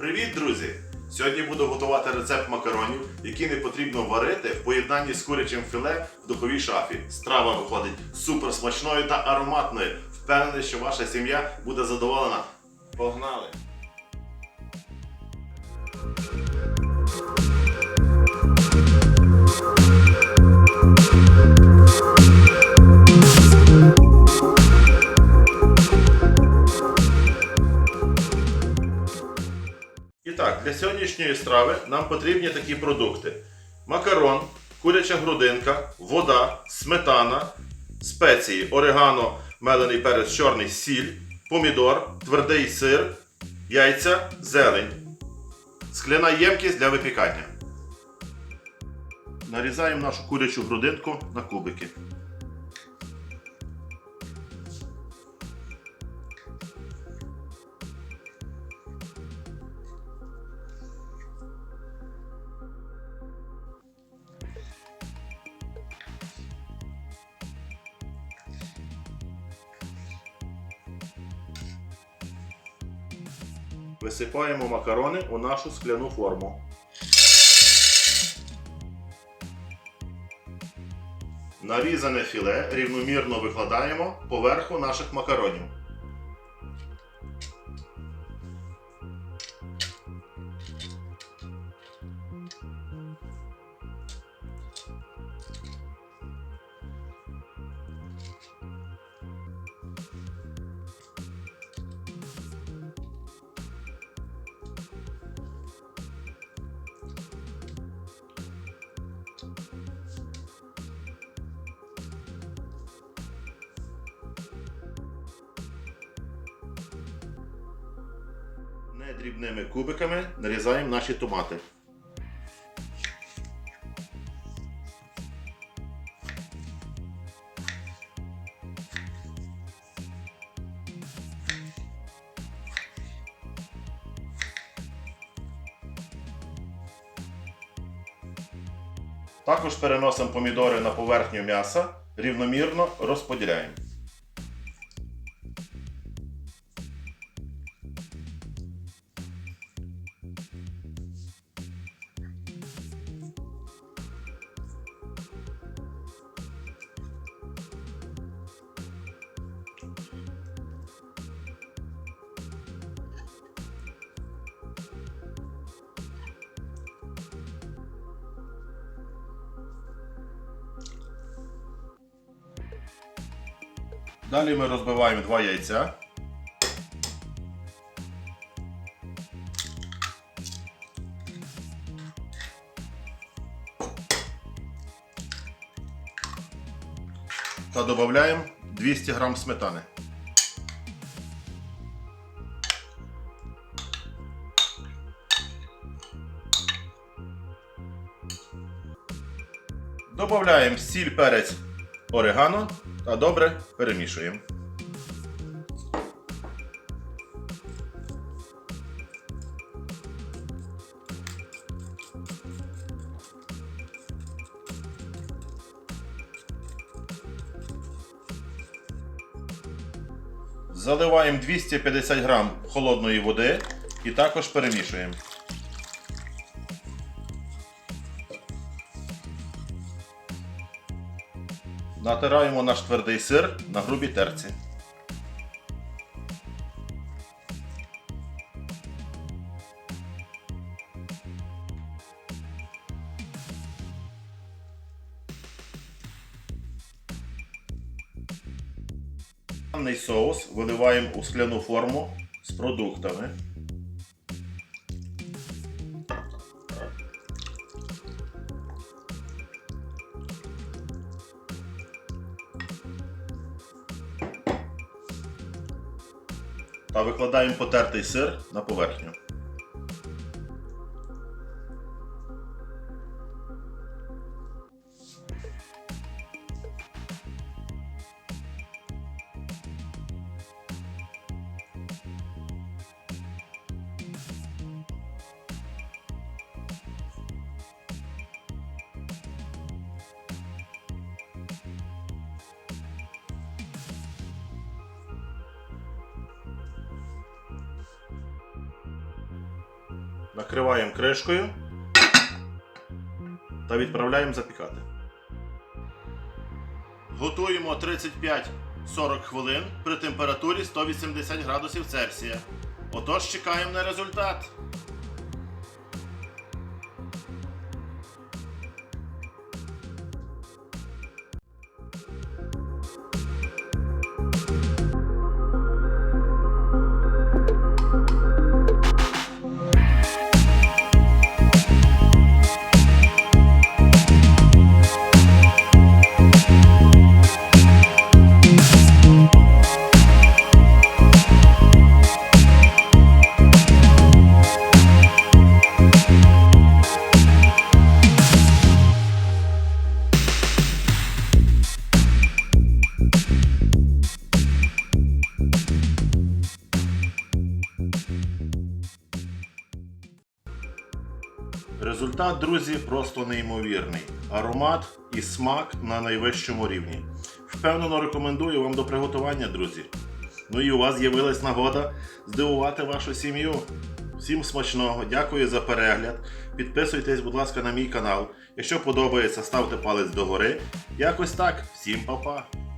Привіт, друзі! Сьогодні буду готувати рецепт макаронів, які не потрібно варити в поєднанні з курячим філе в духовій шафі. Страва виходить супер смачною та ароматною. Впевнений, що ваша сім'я буде задоволена. Погнали! І сьогоднішньої страви нам потрібні такі продукти: макарон, куряча грудинка, вода, сметана, спеції, орегано, мелений перець, чорний сіль, помідор, твердий сир, яйця, зелень, скляна ємкість для випікання. Нарізаємо нашу курячу грудинку на кубики. Висипаємо макарони у нашу скляну форму. Нарізане філе рівномірно викладаємо поверху наших макаронів. Недрібними кубиками нарізаємо наші томати. Також переносимо помідори на поверхню м'яса, рівномірно розподіляємо. Далі ми розбиваємо два яйця. Та додаємо 200 г сметани. Додаємо сіль, перець, орегано та добре перемішуємо. Заливаємо 250 грам холодної води і також перемішуємо. Натираємо наш твердий сир на грубій терці. Соус виливаємо у скляну форму з продуктами. Та викладаємо потертий сир на поверхню. Накриваємо кришкою та відправляємо запікати. Готуємо 35-40 хвилин при температурі 180 градусів Цельсія. Отож чекаємо на результат. Результат, друзі, просто неймовірний. Аромат і смак на найвищому рівні. Впевнено рекомендую вам до приготування, друзі. Ну і у вас з'явилась нагода здивувати вашу сім'ю. Всім смачного, дякую за перегляд. Підписуйтесь, будь ласка, на мій канал. Якщо подобається, ставте палець догори. Якось так. Всім па-па!